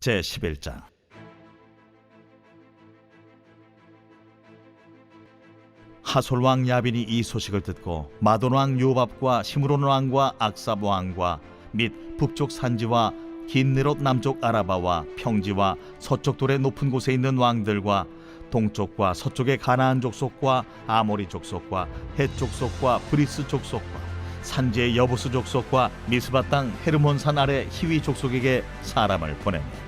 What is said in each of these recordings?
제 11장. 하솔 왕 야빈이 이 소식을 듣고 마돈 왕 요밥과 시므론 왕과 악삽 왕과 및 북쪽 산지와 긴네롯 남쪽 아라바와 평지와 서쪽 돌의 높은 곳에 있는 왕들과 동쪽과 서쪽의 가나안 족속과 아모리 족속과 헷 족속과 브리스 족속과 산지의 여부스 족속과 미스바 땅 헤르몬산 아래 히위 족속에게 사람을 보내매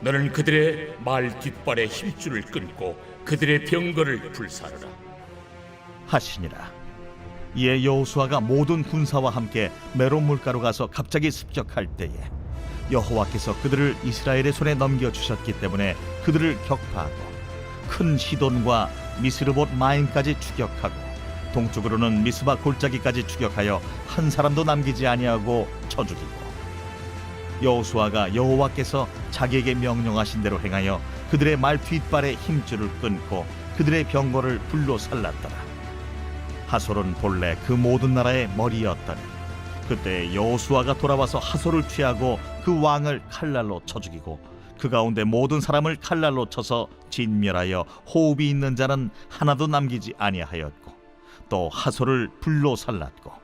너는 그들의 말 뒷발에 힘줄을 끊고 그들의 병거를 불사르라. 하시니라 이에 여호수아가 모든 군사와 함께 메론 물가로 가서 갑자기 습격할 때에 여호와께서 그들을 이스라엘의 손에 넘겨 주셨기 때문에 그들을 격파하고 큰 시돈과 미스르봇 마임까지 추격하고 동쪽으로는 미스바 골짜기까지 추격하여 한 사람도 남기지 아니하고 쳐 죽이고 여호수아가 여호와께서 자기에게 명령하신 대로 행하여 그들의 말 뒷발에 힘줄을 끊고 그들의 병거를 불로 살랐더라. 하솔은 본래 그 모든 나라의 머리였더니 그때 여호수아가 돌아와서 하솔을 취하고 그 왕을 칼날로 쳐 죽이고 그 가운데 모든 사람을 칼날로 쳐서 진멸하여 호흡이 있는 자는 하나도 남기지 아니하였고 또 하솔을 불로 살랐고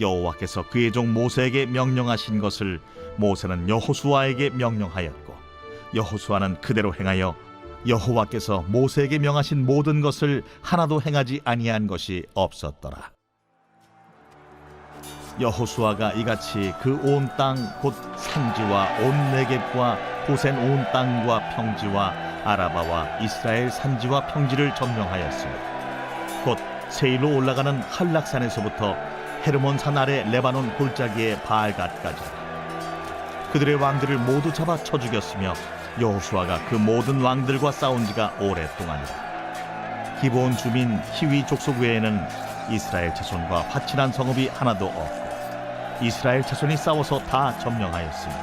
여호와께서 그의 종 모세에게 명령하신 것을 모세는 여호수아에게 명령하였고 여호수아는 그대로 행하여 여호와께서 모세에게 명하신 모든 것을 하나도 행하지 아니한 것이 없었더라. 여호수아가 이같이 그 온 땅 곧 산지와 온 네겝과 고센 온 땅과 평지와 아라바와 이스라엘 산지와 평지를 점령하였으며 곧 세일로 올라가는 한락산에서부터 헤르몬 산 아래 레바논 골짜기의 바알갓까지. 그들의 왕들을 모두 잡아 쳐 죽였으며 여호수아가 그 모든 왕들과 싸운 지가 오랫동안이라 기본 주민 히위 족속 외에는 이스라엘 자손과 화친한 성읍이 하나도 없고 이스라엘 자손이 싸워서 다 점령하였으니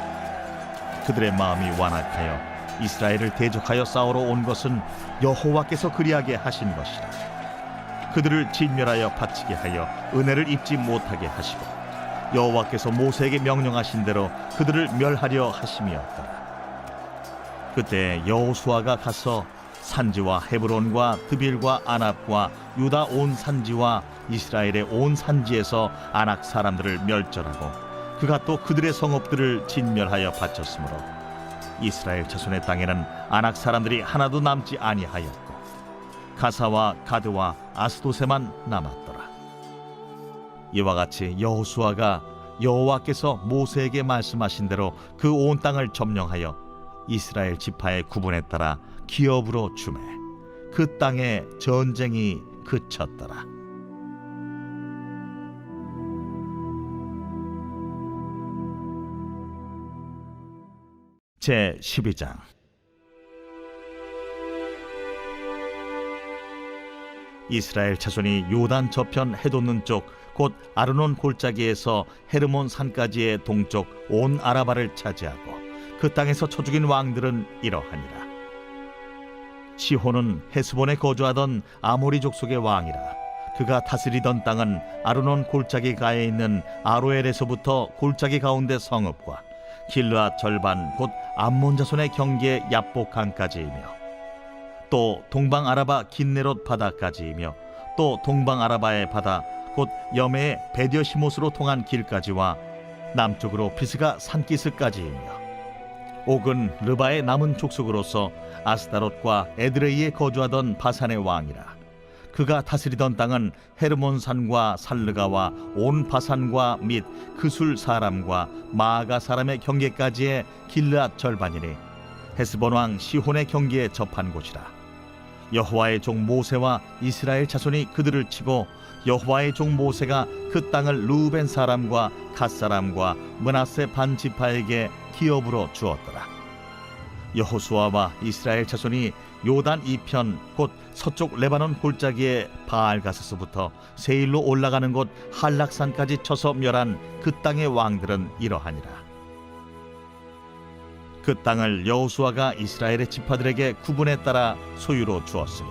그들의 마음이 완악하여 이스라엘을 대적하여 싸우러 온 것은 여호와께서 그리하게 하신 것이라 그들을 진멸하여 바치게 하여 은혜를 입지 못하게 하시고 여호와께서 모세에게 명령하신 대로 그들을 멸하려 하심이었더라. 그때 여호수아가 가서 산지와 헤브론과 드빌과 아납과 유다 온 산지와 이스라엘의 온 산지에서 아낙 사람들을 멸절하고 그가 또 그들의 성읍들을 진멸하여 바쳤으므로 이스라엘 자손의 땅에는 아낙 사람들이 하나도 남지 아니하였고 가사와 가드와 아스도세만 남았더라 이와 같이 여호수아가 여호와께서 모세에게 말씀하신 대로 그 온 땅을 점령하여 이스라엘 지파의 구분에 따라 기업으로 주매 그 땅에 전쟁이 그쳤더라. 제 12장 이스라엘 자손이 요단 저편 해돋는 쪽 곧 아르논 골짜기에서 헤르몬 산까지의 동쪽 온 아라바를 차지하고 그 땅에서 쳐 죽인 왕들은 이러하니라. 시혼은 헤스본에 거주하던 아모리 족속의 왕이라. 그가 다스리던 땅은 아르논 골짜기 가에 있는 아로엘에서부터 골짜기 가운데 성읍과 길르앗 절반 곧 암몬 자손의 경계 야복강까지이며 또 동방 아라바 긴네롯 바다까지이며 또 동방 아라바의 바다 곧 여매의 베디어시못으로 통한 길까지와 남쪽으로 피스가 산기스까지이며 옥은 르바의 남은 족속으로서 아스타롯과 에드레이에 거주하던 바산의 왕이라. 그가 다스리던 땅은 헤르몬 산과 살르가와 온 바산과 및 그술 사람과 마아가 사람의 경계까지의 길르앗 절반이니 헤스본 왕 시혼의 경계에 접한 곳이라 여호와의 종 모세와 이스라엘 자손이 그들을 치고 여호와의 종 모세가 그 땅을 루벤 사람과 갓 사람과 문하세 반 지파에게 기업으로 주었더라. 여호수아와 이스라엘 자손이 요단 이편 곧 서쪽 레바논 골짜기의 바알 가스서부터 세일로 올라가는 곳 한락산까지 쳐서 멸한 그 땅의 왕들은 이러하니라. 그 땅을 여호수아가 이스라엘의 지파들에게 구분에 따라 소유로 주었으니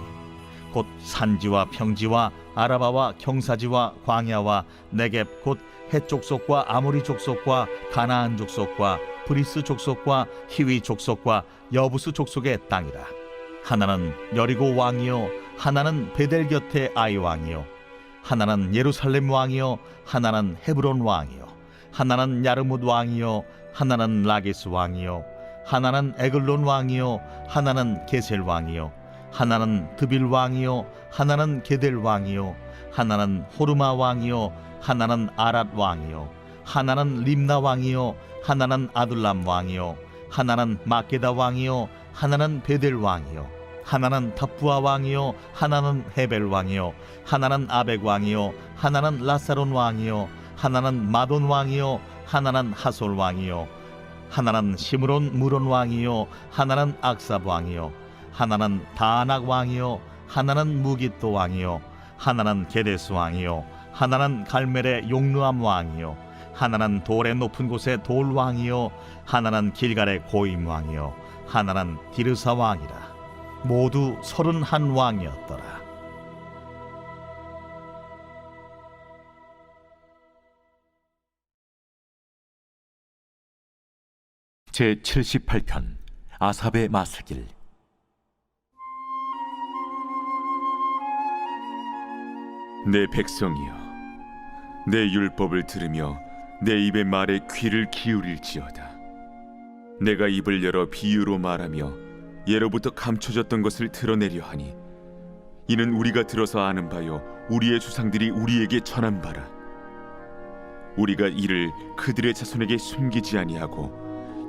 곧 산지와 평지와 아라바와 경사지와 광야와 네겝 곧 해족속과 아모리 족속과 가나안 족속과 브리스 족속과 히위 족속과 여부스 족속의 땅이라. 하나는 여리고 왕이요 하나는 베델 곁의 아이 왕이요 하나는 예루살렘 왕이요 하나는 헤브론 왕이요 하나는 야르뭇 왕이요 하나는 라게스 왕이요 하나는 에글론 왕이요 하나는 게셀 왕이요 하나는 드빌 왕이요 하나는 게델 왕이요 하나는 호르마 왕이요 하나는 아랏 왕이요 하나는 림나 왕이요 하나는 아둘람 왕이요 하나는 마게다 왕이요 하나는 베델 왕이요 하나는 타푸아 왕이요 하나는 헤벨 왕이요 하나는 아벡 왕이요 하나는 라사론 왕이요 하나는 마돈 왕이요 하나는 하솔 왕이요 하나는 시므론 무론 왕이요 하나는 악삽 왕이요 하나는 다낙 왕이요 하나는 무기또 왕이요 하나는 게데스 왕이요 하나는 갈멜의 용르암 왕이요 하나는 돌의 높은 곳의 돌 왕이요 하나는 길갈의 고임 왕이요 하나는 디르사 왕이라. 모두 서른한 왕이었더라 제 78편 아삽의 마스길. 내 백성이여 내 율법을 들으며 내 입의 말에 귀를 기울일지어다. 내가 입을 열어 비유로 말하며 예로부터 감춰졌던 것을 드러내려 하니 이는 우리가 들어서 아는 바요 우리의 조상들이 우리에게 전한 바라. 우리가 이를 그들의 자손에게 숨기지 아니하고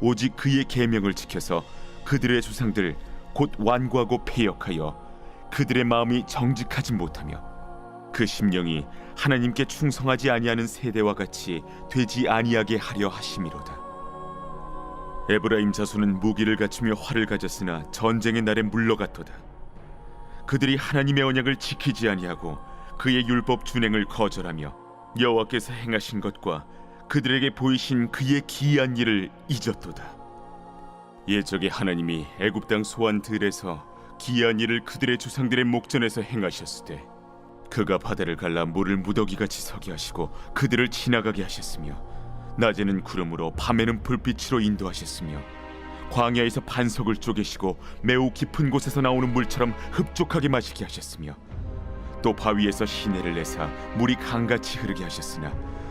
오직 그의 계명을 지켜서 그들의 조상들 곧 완고하고 패역하여 그들의 마음이 정직하지 못하며 그 심령이 하나님께 충성하지 아니하는 세대와 같이 되지 아니하게 하려 하심이로다. 에브라임 자손은 무기를 갖추며 활을 가졌으나 전쟁의 날에 물러갔도다. 그들이 하나님의 언약을 지키지 아니하고 그의 율법 준행을 거절하며 여호와께서 행하신 것과 그들에게 보이신 그의 기이한 일을 잊었도다. 예적에 하나님이 애굽 땅 소환 들에서 기이한 일을 그들의 조상들의 목전에서 행하셨으되 그가 바다를 갈라 물을 무더기같이 서게 하시고 그들을 지나가게 하셨으며 낮에는 구름으로 밤에는 불빛으로 인도하셨으며 광야에서 반석을 쪼개시고 매우 깊은 곳에서 나오는 물처럼 흡족하게 마시게 하셨으며 또 바위에서 시내를 내사 물이 강같이 흐르게 하셨으나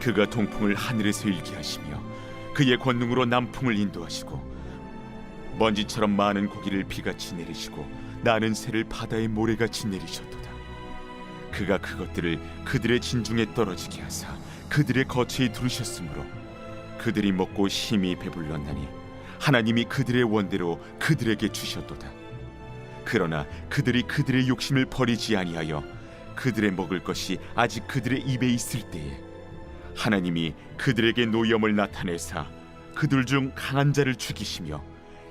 그가 동풍을 하늘에서 일게 하시며 그의 권능으로 남풍을 인도하시고 먼지처럼 많은 고기를 비같이 내리시고 나는 새를 바다의 모래같이 내리셨도다. 그가 그것들을 그들의 진중에 떨어지게 하사 그들의 거처에 두르셨으므로 그들이 먹고 심히 배불렀나니 하나님이 그들의 원대로 그들에게 주셨도다. 그러나 그들이 그들의 욕심을 버리지 아니하여 그들의 먹을 것이 아직 그들의 입에 있을 때에 하나님이 그들에게 노염을 나타내사 그들 중 강한 자를 죽이시며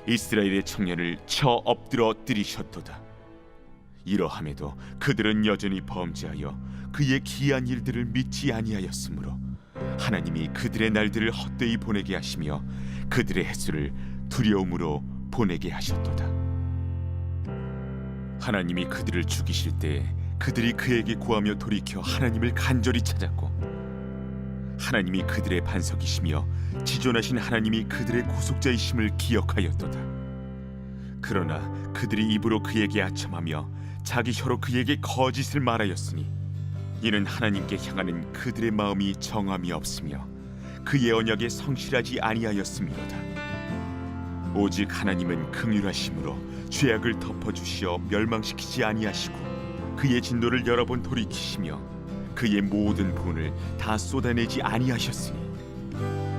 이스라엘의 청년을 쳐 엎드러 뜨리셨도다. 이러함에도 그들은 여전히 범죄하여 그의 기이한 일들을 믿지 아니하였으므로 하나님이 그들의 날들을 헛되이 보내게 하시며 그들의 횟수를 두려움으로 보내게 하셨도다. 하나님이 그들을 죽이실 때 그들이 그에게 구하며 돌이켜 하나님을 간절히 찾았고 하나님이 그들의 반석이시며 지존하신 하나님이 그들의 구속자이심을 기억하였도다. 그러나 그들이 입으로 그에게 아첨하며 자기 혀로 그에게 거짓을 말하였으니 이는 하나님께 향하는 그들의 마음이 정함이 없으며 그의 언약에 성실하지 아니하였음이로다. 오직 하나님은 긍휼하심으로 죄악을 덮어주시어 멸망시키지 아니하시고 그의 진노를 여러 번 돌이키시며 그의 모든 분을 다 쏟아내지 아니하셨으니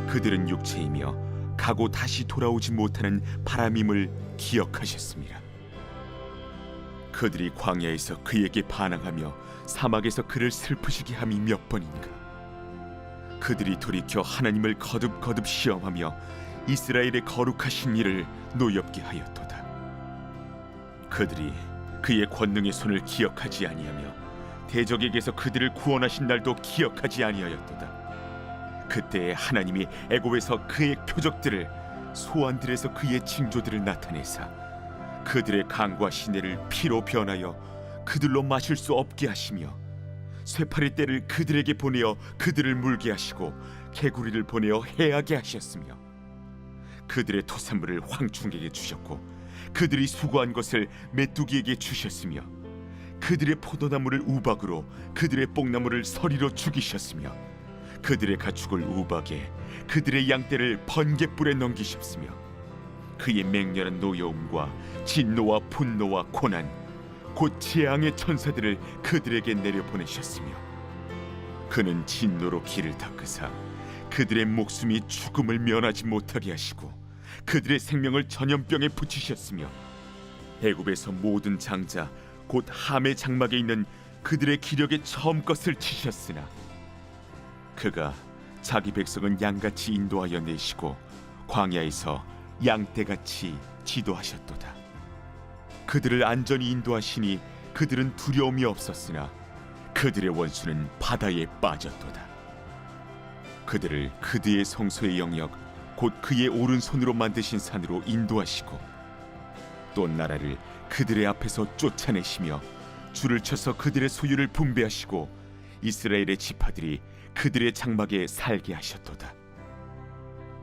그들은 육체이며 가고 다시 돌아오지 못하는 바람임을 기억하셨습니다. 그들이 광야에서 그에게 반항하며 사막에서 그를 슬프시게 함이 몇 번인가 그들이 돌이켜 하나님을 거듭거듭 시험하며 이스라엘의 거룩하신 일을 노엽게 하였도다 그들이 그의 권능의 손을 기억하지 아니하며 대적에게서 그들을 구원하신 날도 기억하지 아니하였도다. 그때에 하나님이 애굽에서 그의 표적들을 소환들에서 그의 징조들을 나타내사 그들의 강과 시내를 피로 변하여 그들로 마실 수 없게 하시며 쇠파리 떼를 그들에게 보내어 그들을 물게 하시고 개구리를 보내어 해하게 하셨으며 그들의 토산물을 황충에게 주셨고 그들이 수고한 것을 메뚜기에게 주셨으며 그들의 포도나무를 우박으로 그들의 뽕나무를 서리로 죽이셨으며 그들의 가축을 우박에 그들의 양떼를 번갯불에 넘기셨으며 그의 맹렬한 노여움과 진노와 분노와 고난 곧 재앙의 천사들을 그들에게 내려 보내셨으며 그는 진노로 길을 닦으사 그들의 목숨이 죽음을 면하지 못하게 하시고 그들의 생명을 전염병에 붙이셨으며 애굽에서 모든 장자 곧 함의 장막에 있는 그들의 기력에 처음 것을 치셨으나 그가 자기 백성은 양같이 인도하여 내시고 광야에서 양떼같이 지도하셨도다. 그들을 안전히 인도하시니 그들은 두려움이 없었으나 그들의 원수는 바다에 빠졌도다. 그들을 그들의 성소의 영역 곧 그의 오른손으로 만드신 산으로 인도하시고 또 나라를 그들의 앞에서 쫓아내시며 줄을 쳐서 그들의 소유를 분배하시고 이스라엘의 지파들이 그들의 장막에 살게 하셨도다.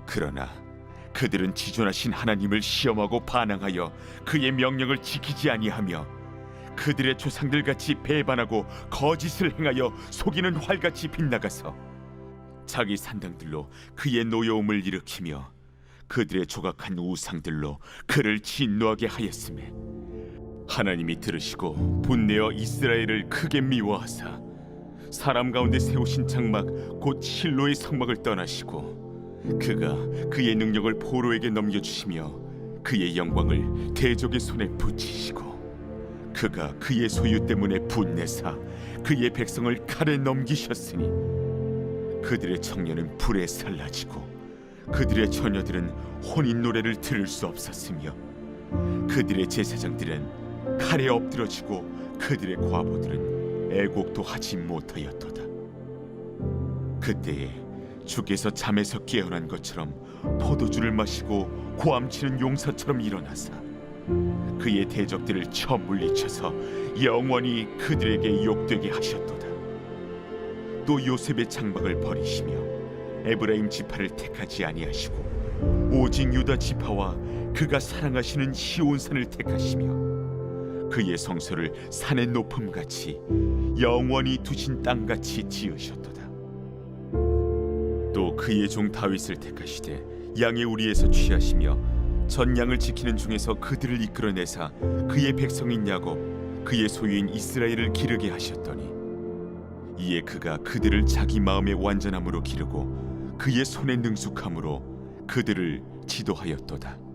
그러나 그들은 지존하신 하나님을 시험하고 반항하여 그의 명령을 지키지 아니하며 그들의 조상들 같이 배반하고 거짓을 행하여 속이는 활같이 빗나가서 자기 산당들로 그의 노여움을 일으키며 그들의 조각한 우상들로 그를 진노하게 하였음에 하나님이 들으시고 분내어 이스라엘을 크게 미워하사 사람 가운데 세우신 장막 곧 실로의 성막을 떠나시고 그가 그의 능력을 포로에게 넘겨주시며 그의 영광을 대적의 손에 붙이시고 그가 그의 소유 때문에 분내사 그의 백성을 칼에 넘기셨으니 그들의 청년은 불에 살라지고 그들의 처녀들은 혼인 노래를 들을 수 없었으며 그들의 제사장들은 칼에 엎드러지고 그들의 과부들은 애곡도 하지 못하였도다. 그때에 주께서 잠에서 깨어난 것처럼 포도주를 마시고 고함치는 용사처럼 일어나사 그의 대적들을 쳐 물리쳐서 영원히 그들에게 욕되게 하셨도다. 또 요셉의 장막을 버리시며 에브라임 지파를 택하지 아니하시고 오직 유다 지파와 그가 사랑하시는 시온산을 택하시며 그의 성소를 산의 높음 같이 영원히 두신 땅 같이 지으셨도다. 또 그의 종 다윗을 택하시되 양의 우리에서 취하시며 전 양을 지키는 중에서 그들을 이끌어내사 그의 백성인 야곱 그의 소유인 이스라엘을 기르게 하셨더니 이에 그가 그들을 자기 마음의 완전함으로 기르고 그의 손의 능숙함으로 그들을 지도하였도다.